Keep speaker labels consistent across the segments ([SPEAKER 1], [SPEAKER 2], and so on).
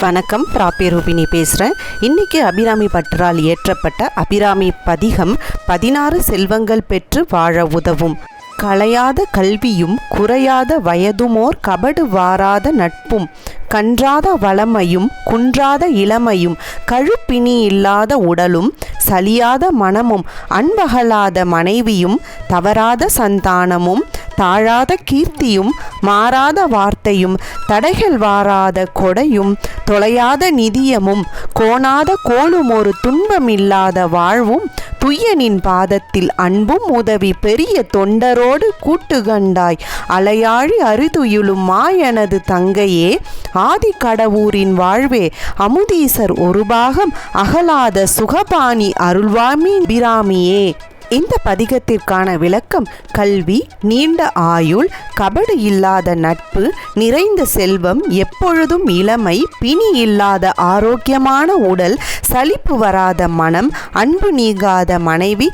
[SPEAKER 1] வணக்கம் பிராப்பி ரூபினி பேசுகிறேன் இன்றைக்கி அபிராமி பட்டரால் இயற்றப்பட்ட அபிராமி பதிகம் பதினாறு செல்வங்கள் பெற்று வாழ உதவும். களையாத கல்வியும் குறையாத வயதுமோர் கபடு வாராத நட்பும் கன்றாத வளமையும் குன்றாத இளமையும் கழுப்பினி இல்லாத உடலும் சலியாத மனமும் அன்பகலாத மனைவியும் தவறாத சந்தானமும் தாழாத கீர்த்தியும் மாறாத வார்த்தையும் தடைகள் வாராத கொடையும் தொலையாத நிதியமும் கோணாத கோலும் ஒரு துன்பமில்லாத வாழ்வும் துய்யனின் பாதத்தில் அன்பும் உதவி பெரிய தொண்டரோடு கூட்டுகண்டாய். அலையாழி அரிதுயிலும் மாயனது தங்கையே ஆதி கடவுரின் வாழ்வே அமுதீசர் ஒரு பாகம் அகலாத சுகபாணி அருள்வாமி பிராமியே இந்த பதிகத்திற்கான விளக்கம் கல்வி நீண்ட ஆயுள் கபடு இல்லாத நட்பு நிறைந்த செல்வம் எப்பொழுதும் இளமை பிணி இல்லாத ஆரோக்கியமான உடல் சலிப்பு வராத மனம் அன்பு நீங்காத மனைவி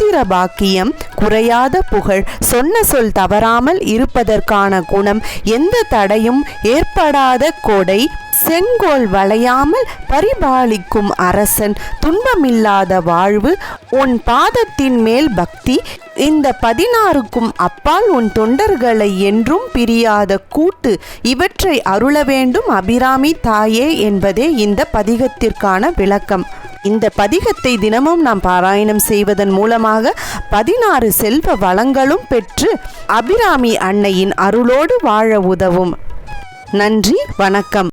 [SPEAKER 1] புத்திர பாக்கியம் குறையாத புகழ். சொன்ன சொல் தவறாமல் இருப்பதற்கான குணம் எந்த தடையும் ஏற்படாத கொடை. செங்கோல் வளையாமல் பரிபாலிக்கும் அரசன். துன்பமில்லாத வாழ்வு. உன் பாதத்தின் மேல் பக்தி. இந்த பதினாறுக்கும் அப்பால் உன் தொண்டர்களை என்றும் பிரியாத கூட்டு. இவற்றை அருள வேண்டும் அபிராமி தாயே என்பதே இந்த பதிகத்திற்கான விளக்கம். இந்த பதிகத்தை தினமும் நாம் பாராயணம் செய்வதன் மூலமாக பதினாறு செல்வ வளங்களும் பெற்று அபிராமி அன்னையின் அருளோடு வாழ உதவும். நன்றி வணக்கம்.